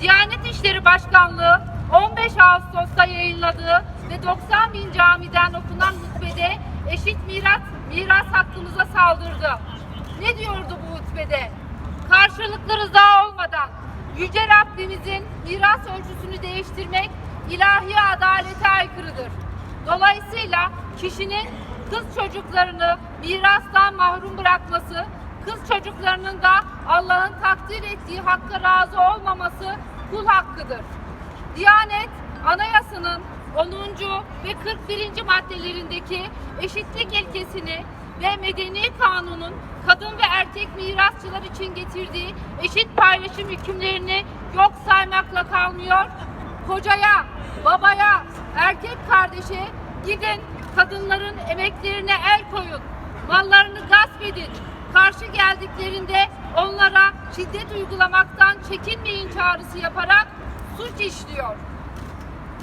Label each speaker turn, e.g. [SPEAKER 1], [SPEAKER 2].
[SPEAKER 1] Diyanet İşleri Başkanlığı 15 Ağustos'ta yayınladığı ve 90 bin camiden okunan hutbede eşit miras, miras hakkımıza saldırdı. Ne diyordu bu hutbede? Karşılıklı rıza olmadan Yüce Rabbimizin miras ölçüsünü değiştirmek ilahi adalete aykırıdır. Dolayısıyla kişinin kız çocuklarını mirastan mahrum bırakması, kız çocuklarının da Allah'ın takdir ettiği hakka razı olmaması kul hakkıdır. Diyanet Anayasa'nın 10. ve 41. maddelerindeki eşitlik ilkesini ve Medeni Kanun'un kadın ve erkek mirasçılar için getirdiği eşit paylaşım hükümlerini yok saymakla kalmıyor. Kocaya, babaya, erkek kardeşe gidin kadınların emeklerine el koyun. Mallarını gasp edin. Karşı geldiklerinde onlara şiddet uygulamaktan çekinmeyin çağrısı yaparak suç işliyor.